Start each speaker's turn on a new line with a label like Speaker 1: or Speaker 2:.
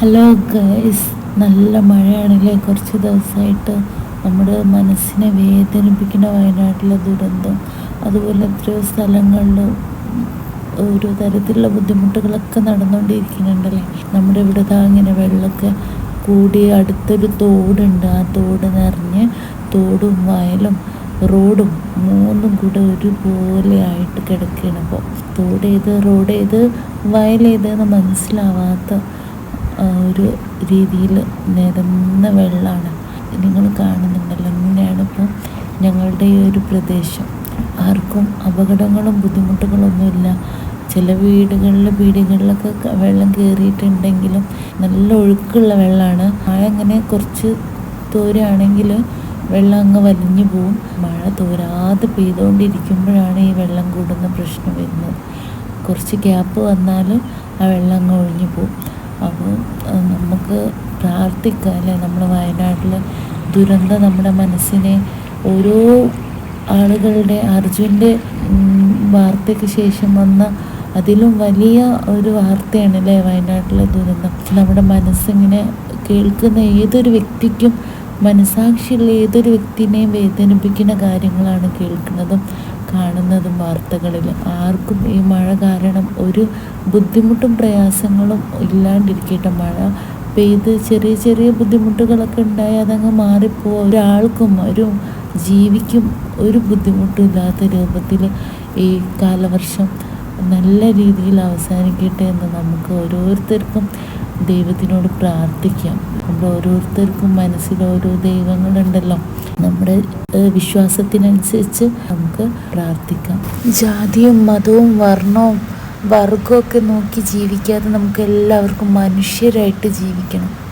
Speaker 1: Hello guys നല്ല മഴയാണല്ലേ? കുറച്ച് ദിവസമായിട്ട് നമ്മുടെ മനസ്സിനെ വേദനിപ്പിക്കുന്ന വയനാട്ടിലെ ദുരന്തം. അതുപോലെ എത്രയോ സ്ഥലങ്ങളിൽ ഓരോ തരത്തിലുള്ള ബുദ്ധിമുട്ടുകളൊക്കെ നടന്നുകൊണ്ടിരിക്കുന്നുണ്ടല്ലേ? നമ്മുടെ ഇവിടെ ഇങ്ങനെ വെള്ളമൊക്കെ കൂടി അടുത്തൊരു തോടുണ്ട്. ആ തോട് നിറഞ്ഞ് തോടും വയലും റോഡും മൂന്നും കൂടെ ഒരുപോലെ ആയിട്ട് കിടക്കുകയാണ്. അപ്പോൾ തോടേത് റോഡേത് വയലേതെന്ന് മനസ്സിലാവാത്ത ഒരു രീതിയിൽ നിരന്ന വെള്ളമാണ് നിങ്ങൾ കാണുന്നുണ്ടല്ലോ ഇങ്ങനെയാണ് ഇപ്പോൾ ഞങ്ങളുടെ ഈ ഒരു പ്രദേശം. ആർക്കും അപകടങ്ങളും ബുദ്ധിമുട്ടുകളൊന്നുമില്ല. ചില വീടുകളിൽ വീടുകളിലൊക്കെ വെള്ളം കയറിയിട്ടുണ്ടെങ്കിലും നല്ല ഒഴുക്കുള്ള വെള്ളമാണ് മഴ അങ്ങനെ കുറച്ച് തോരുകയാണെങ്കിൽ വെള്ളം അങ്ങ് വലിഞ്ഞു പോവും. മഴ തോരാതെ പെയ്തുകൊണ്ടിരിക്കുമ്പോഴാണ് ഈ വെള്ളം കൂടുന്ന പ്രശ്നം വരുന്നത്. കുറച്ച് ഗ്യാപ്പ് വന്നാലും ആ വെള്ളം അങ്ങ് ഒഴിഞ്ഞു പോകും അപ്പോൾ നമുക്ക് പ്രാർത്ഥിക്കുക അല്ലേ? നമ്മൾ വയനാട്ടിൽ ദുരന്തം നമ്മുടെ മനസ്സിനെ ഓരോ ആളുകളുടെ അർജുന്റെ വാർത്തയ്ക്ക് ശേഷം വന്ന അതിലും വലിയ ഒരു വാർത്തയാണ് അല്ലേ? വയനാട്ടിലെ ദുരന്തം. നമ്മുടെ മനസ്സിങ്ങനെ കേൾക്കുന്ന ഏതൊരു വ്യക്തിക്കും മനസാക്ഷിയുള്ള ഏതൊരു വ്യക്തിനെയും വേദനിപ്പിക്കുന്ന കാര്യങ്ങളാണ് കേൾക്കുന്നതും. കാണുന്നതും വാർത്തകളിൽ. ആർക്കും ഈ മഴ കാരണം ഒരു ബുദ്ധിമുട്ടും പ്രയാസങ്ങളും ഇല്ലാണ്ടിരിക്കട്ടെ. മഴ പെയ്ത് ചെറിയ ചെറിയ ബുദ്ധിമുട്ടുകളൊക്കെ ഉണ്ടായി അതങ്ങ് മാറിപ്പോവും. ഒരാൾക്കും ഒരു ജീവിക്കും ഒരു ബുദ്ധിമുട്ടും ഇല്ലാത്ത രൂപത്തിൽ ഈ കാലവർഷം നല്ല രീതിയിൽ അവസാനിക്കട്ടെ എന്ന് നമുക്ക് ഓരോരുത്തർക്കും ദൈവത്തിനോട് പ്രാർത്ഥിക്കാം. നമ്മുടെ ഓരോരുത്തർക്കും മനസ്സിൽ ഓരോ ദൈവങ്ങളുണ്ടല്ലോ. നമ്മുടെ വിശ്വാസത്തിനനുസരിച്ച് നമുക്ക് പ്രാർത്ഥിക്കാം. ജാതിയും മതവും വർണവും വർഗമൊക്കെ നോക്കി ജീവിക്കാതെ നമുക്ക് എല്ലാവർക്കും മനുഷ്യരായിട്ട് ജീവിക്കണം.